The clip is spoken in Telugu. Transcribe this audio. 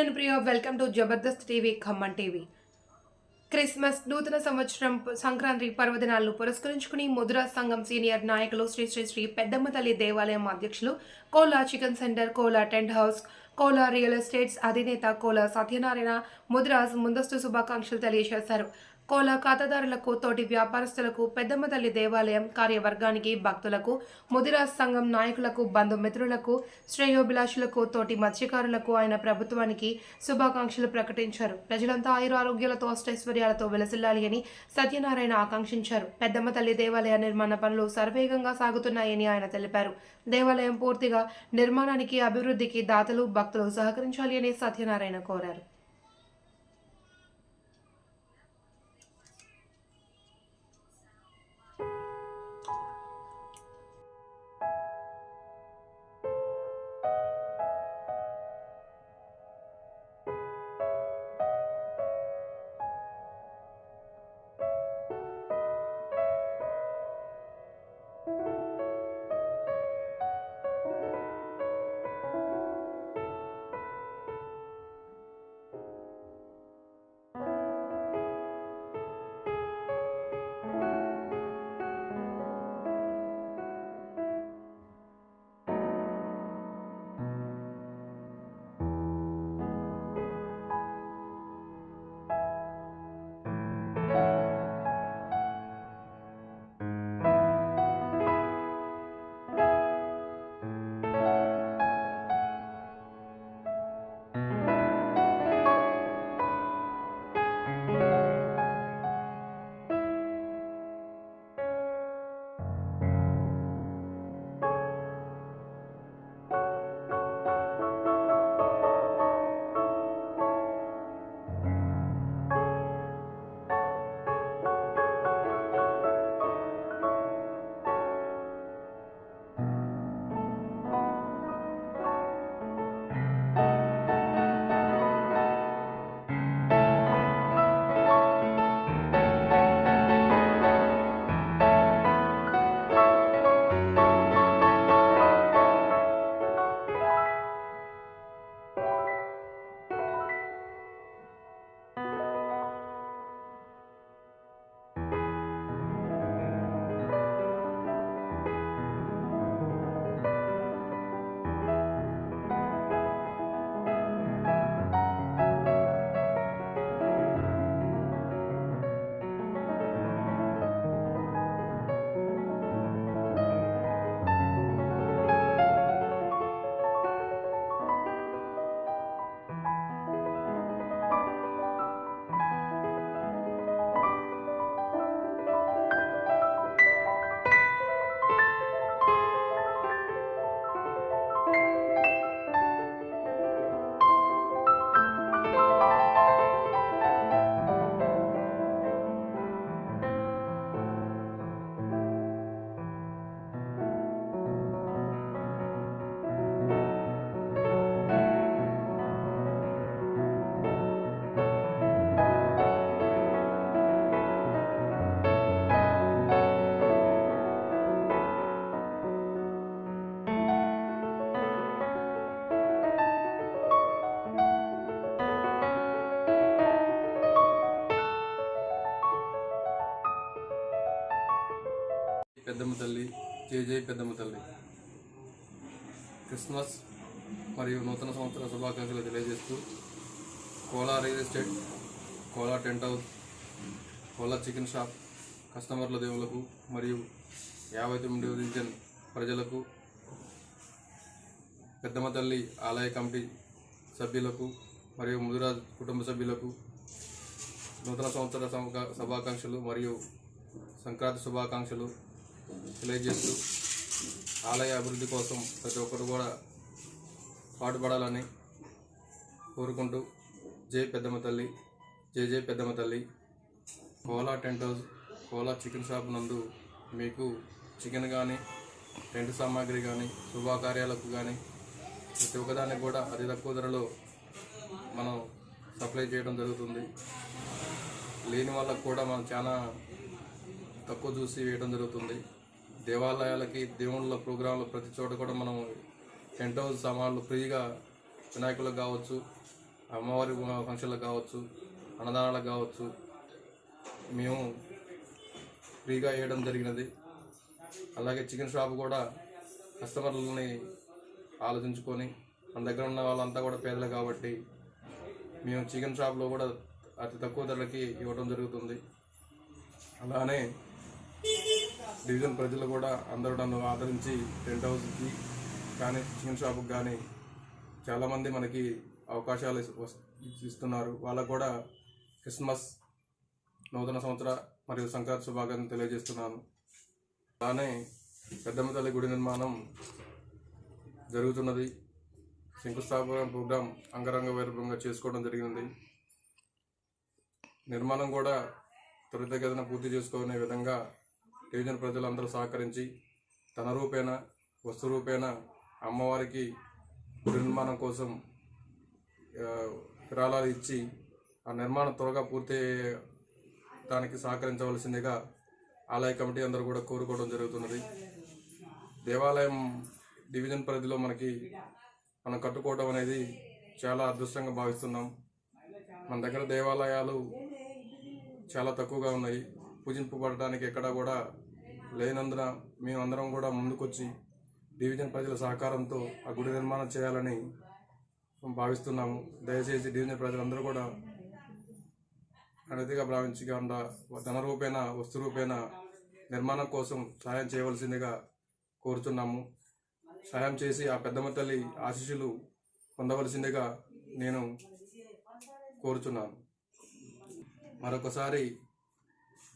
నేను Priya welcome to Jabardasth TV Khammam TV. Christmas నూతన సంవత్సరం సంక్రాంతి పర్వదినాలను పురస్కరించుకుని ముద్రా సంఘం సీనియర్ నాయకులు శ్రీ శ్రీ శ్రీ పెద్దమ్మ తల్లి దేవాలయం అధ్యక్షులు Kola chicken centre Kola tent house Kola real estates అధినేత కోలా సత్యనారాయణ ముద్రాస్ ముందస్తు శుభాకాంక్షలు తెలియజేశారు. కోలా ఖాతాదారులకు తోటి వ్యాపారస్తులకు పెద్దమ్మ తల్లి దేవాలయం కార్యవర్గానికి భక్తులకు ముదిరాజ్ సంఘం నాయకులకు బంధుమిత్రులకు శ్రేయోభిలాషులకు తోటి మత్స్యకారులకు ఆయన ప్రభుత్వానికి శుభాకాంక్షలు ప్రకటించారు. ప్రజలంతా ఆయుర ఆరోగ్యాలతో అష్టైశ్వర్యాలతో వెలసిల్లాలి అని సత్యనారాయణ ఆకాంక్షించారు. పెద్దమ్మ తల్లి దేవాలయ నిర్మాణ పనులు సర్వేగంగా సాగుతున్నాయని ఆయన తెలిపారు. దేవాలయం పూర్తిగా నిర్మాణానికి అభివృద్ధికి దాతలు భక్తులు సహకరించాలి అని సత్యనారాయణ కోరారు. పెద్దమ్మ తల్లి జై జై పెద్దమ్మ తల్లి. క్రిస్మస్ మరియు నూతన సంవత్సర శుభాకాంక్షలు తెలియజేస్తూ Kola real estate Kola tent house Kola chicken shop కస్టమర్ల దేవులకు మరియు యాభై తొమ్మిది డివిజన్ ప్రజలకు పెద్దమ్మ తల్లి ఆలయ కమిటీ సభ్యులకు మరియు ముదిరాజ్ కుటుంబ సభ్యులకు నూతన సంవత్సర శుభాకాంక్షలు మరియు సంక్రాంతి శుభాకాంక్షలు తెలియజేస్తూ ఆలయ అభివృద్ధి కోసం ప్రతి ఒక్కరు కూడా పాటుపడాలని కోరుకుంటూ జై పెద్దమ్మ తల్లి జై జై పెద్దమ్మ తల్లి. Kola tent house Kola chicken shop నందు మీకు చికెన్ కానీ టెంట్ సామాగ్రి కానీ శుభాకార్యాలకు కానీ ప్రతి ఒక్కదానికి కూడా అతి తక్కువ ధరలో మనం సప్లై చేయడం జరుగుతుంది. లేని వాళ్ళకు కూడా మనం చాలా తక్కువ చూసి వేయడం జరుగుతుంది. దేవాలయాలకి దేవుళ్ళ ప్రోగ్రాంలు ప్రతి చోట కూడా మనం టెంట్ హౌస్ సామాన్లు ఫ్రీగా వినాయకులకు కావచ్చు అమ్మవారి ఫంక్షన్లకు కావచ్చు అన్నదానాలకు కావచ్చు మేము ఫ్రీగా వేయడం జరిగినది. అలాగే చికెన్ షాప్ కూడా కస్టమర్లని ఆలోచించుకొని మన దగ్గర ఉన్న వాళ్ళంతా కూడా పేదలు కాబట్టి మేము చికెన్ షాప్లో కూడా అతి తక్కువ ధరలకి ఇవ్వడం జరుగుతుంది. అలానే డివిజన్ ప్రజలు కూడా అందరూ నన్ను ఆదరించి టెంట్ హౌస్కి కానీ చికెన్ షాప్కి కానీ చాలామంది మనకి అవకాశాలు ఇస్తున్నారు. వాళ్ళకు కూడా క్రిస్మస్ నూతన సంవత్సర మరియు సంక్రాంతి శుభాకాంక్షలు తెలియజేస్తున్నాను. అలానే పెద్దమ్మ తల్లి గుడి నిర్మాణం జరుగుతున్నది. శంకుస్థాపన ప్రోగ్రాం అంగరంగ వైభవంగా చేసుకోవడం జరిగింది. నిర్మాణం కూడా త్వరితగతిన పూర్తి చేసుకునే విధంగా డివిజన్ ప్రజలందరూ సహకరించి తన రూపేణ వస్తు రూపేణ అమ్మవారికి గుడి నిర్మాణం కోసం విరాళాలు ఇచ్చి ఆ నిర్మాణం త్వరగా పూర్తి దానికి సహకరించవలసిందిగా ఆలయ కమిటీ అందరూ కూడా కోరుకోవడం జరుగుతున్నది. దేవాలయం డివిజన్ పరిధిలో మనకి మనం కట్టుకోవడం అనేది చాలా అదృష్టంగా భావిస్తున్నాం. మన దగ్గర దేవాలయాలు చాలా తక్కువగా ఉన్నాయి. పూజింపబడడానికి ఎక్కడా కూడా లేనందున మేమందరం కూడా ముందుకొచ్చి డివిజన్ ప్రజల సహకారంతో ఆ గుడి నిర్మాణం చేయాలని భావిస్తున్నాము. దయచేసి డివిజన్ ప్రజలందరూ కూడా అనతిగా భావించకుండా ధన రూపేణ వస్తు రూపేణ నిర్మాణం కోసం సహాయం చేయవలసిందిగా కోరుతున్నాము. సహాయం చేసి ఆ పెద్దమ్మ తల్లి ఆశీస్సులు పొందవలసిందిగా నేను కోరుచున్నాను. మరొకసారి